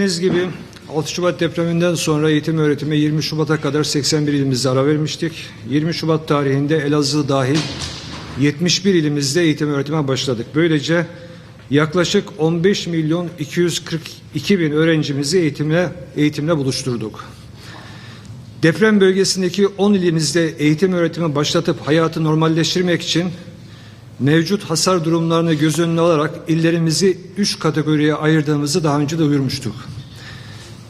Bildiğiniz gibi 6 Şubat depreminden sonra eğitim öğretime 20 Şubat'a kadar 81 ilimizde ara vermiştik. 20 Şubat tarihinde Elazığ dahil 71 ilimizde eğitim öğretime başladık. Böylece yaklaşık 15 milyon 242 bin öğrencimizi eğitimle, eğitimle buluşturduk. Deprem bölgesindeki 10 ilimizde eğitim öğretimi başlatıp hayatı normalleştirmek için mevcut hasar durumlarını göz önüne alarak illerimizi 3 kategoriye ayırdığımızı daha önce de duyurmuştuk.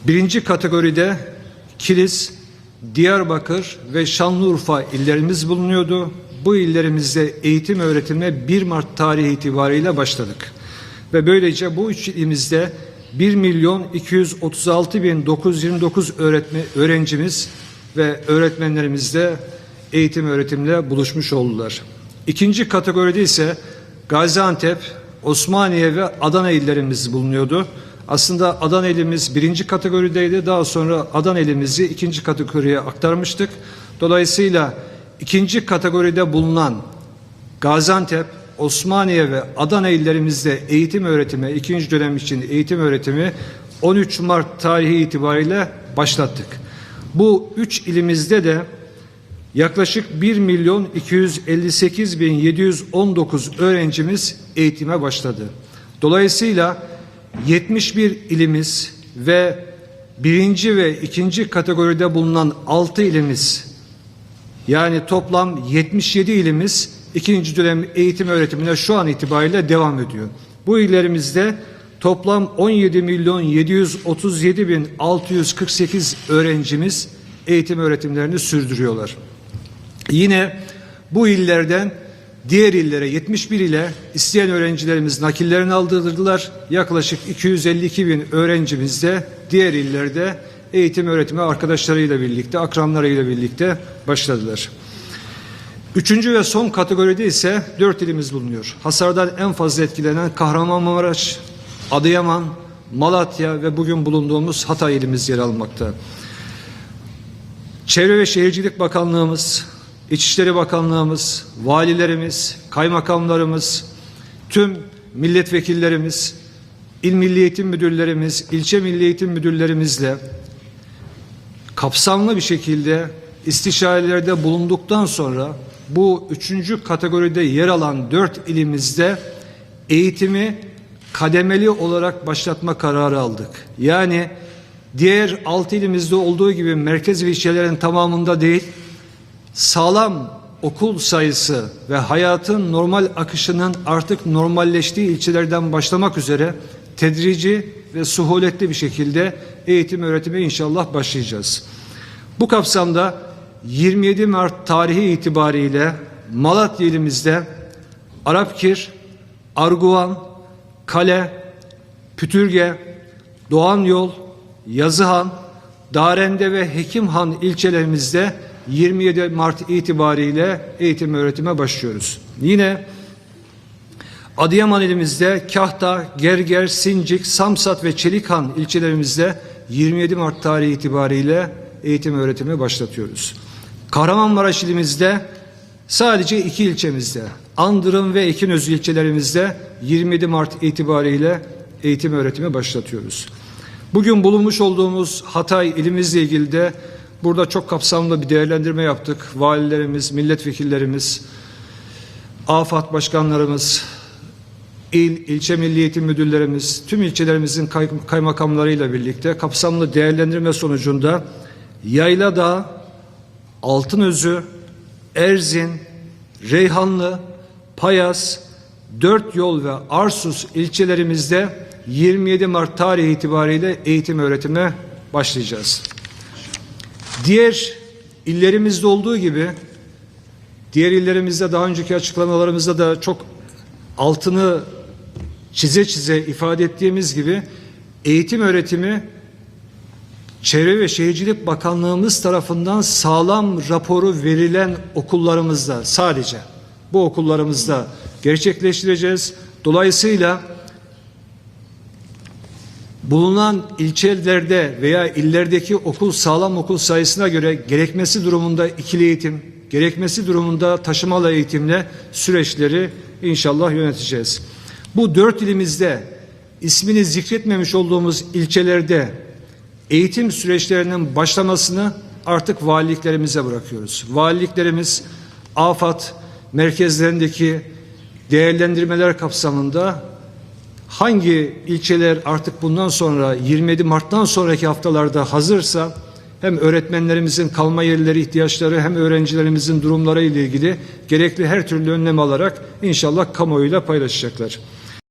Birinci kategoride Kilis, Diyarbakır ve Şanlıurfa illerimiz bulunuyordu. Bu illerimizde eğitim öğretimine 1 Mart tarihi itibariyle başladık. Ve böylece bu üç ilimizde 1 milyon 236 bin 929 öğretme, öğrencimiz ve öğretmenlerimiz de eğitim öğretimle buluşmuş oldular. İkinci kategoride ise Gaziantep, Osmaniye ve Adana illerimiz bulunuyordu. Aslında Adana ilimiz birinci kategorideydi. Daha sonra Adana ilimizi ikinci kategoriye aktarmıştık. Dolayısıyla ikinci kategoride bulunan Gaziantep, Osmaniye ve Adana illerimizde eğitim öğretimi, ikinci dönem için eğitim öğretimi 13 Mart tarihi itibariyle başlattık. Bu üç ilimizde de yaklaşık 1 milyon 258 bin 719 öğrencimiz eğitime başladı. Dolayısıyla 71 ilimiz ve birinci ve ikinci kategoride bulunan 6 ilimiz yani toplam 77 ilimiz ikinci dönem eğitim öğretimine şu an itibariyle devam ediyor. Bu illerimizde toplam 17 milyon 737 bin 648 öğrencimiz eğitim öğretimlerini sürdürüyorlar. Yine bu illerden diğer illere 71 ile isteyen öğrencilerimiz nakillerini aldırdılar. Yaklaşık 252 bin öğrencimiz de diğer illerde eğitim öğretimi arkadaşlarıyla birlikte, akranlarıyla birlikte başladılar. Üçüncü ve son kategoride ise dört ilimiz bulunuyor. Hasardan en fazla etkilenen Kahramanmaraş, Adıyaman, Malatya ve bugün bulunduğumuz Hatay ilimiz yer almakta. Çevre ve Şehircilik Bakanlığımız, İçişleri Bakanlığımız, valilerimiz, kaymakamlarımız, tüm milletvekillerimiz, il milli eğitim müdürlerimiz, ilçe milli eğitim müdürlerimizle kapsamlı bir şekilde istişarelerde bulunduktan sonra bu üçüncü kategoride yer alan dört ilimizde eğitimi kademeli olarak başlatma kararı aldık. Yani diğer altı ilimizde olduğu gibi merkez ve ilçelerin tamamında değil, sağlam okul sayısı ve hayatın normal akışının artık normalleştiği ilçelerden başlamak üzere tedrici ve suhuletli bir şekilde eğitim öğretime inşallah başlayacağız. Bu kapsamda 27 Mart tarihi itibariyle Malatya ilimizde Arapkir, Arguvan, Kale, Pütürge, Doğan Yol, Yazıhan, Darende ve Hekimhan ilçelerimizde 27 Mart itibariyle eğitim öğretime başlıyoruz. Yine Adıyaman ilimizde Kahta, Gerger, Sincik, Samsat ve Çelikhan ilçelerimizde 27 Mart tarihi itibariyle eğitim öğretimi başlatıyoruz. Kahramanmaraş ilimizde sadece iki ilçemizde Andırın ve Ekinözü ilçelerimizde 27 Mart itibariyle eğitim öğretimi başlatıyoruz. Bugün bulunmuş olduğumuz Hatay ilimizle ilgili de burada çok kapsamlı bir değerlendirme yaptık. Valilerimiz, milletvekillerimiz, AFAD başkanlarımız, il, ilçe milli eğitim müdürlerimiz, tüm ilçelerimizin kay, kaymakamlarıyla birlikte kapsamlı değerlendirme sonucunda Yayladağ, Altınözü, Erzin, Reyhanlı, Payas, Dört Yol ve Arsus ilçelerimizde 27 Mart tarihi itibariyle eğitim öğretime başlayacağız. Diğer illerimizde olduğu gibi diğer illerimizde daha önceki açıklamalarımızda da çok altını çize çize ifade ettiğimiz gibi eğitim öğretimi Çevre ve Şehircilik Bakanlığımız tarafından sağlam raporu verilen okullarımızda sadece bu okullarımızda gerçekleştireceğiz. Dolayısıyla bulunan ilçelerde veya illerdeki okul sağlam okul sayısına göre gerekmesi durumunda ikili eğitim, gerekmesi durumunda taşımalı eğitimle süreçleri inşallah yöneteceğiz. Bu dört ilimizde ismini zikretmemiş olduğumuz ilçelerde eğitim süreçlerinin başlamasını artık valiliklerimize bırakıyoruz. Valiliklerimiz AFAD merkezlerindeki değerlendirmeler kapsamında hangi ilçeler artık bundan sonra 27 Mart'tan sonraki haftalarda hazırsa hem öğretmenlerimizin kalma yerleri ihtiyaçları hem öğrencilerimizin durumları ile ilgili gerekli her türlü önlem alarak inşallah kamuoyuyla paylaşacaklar.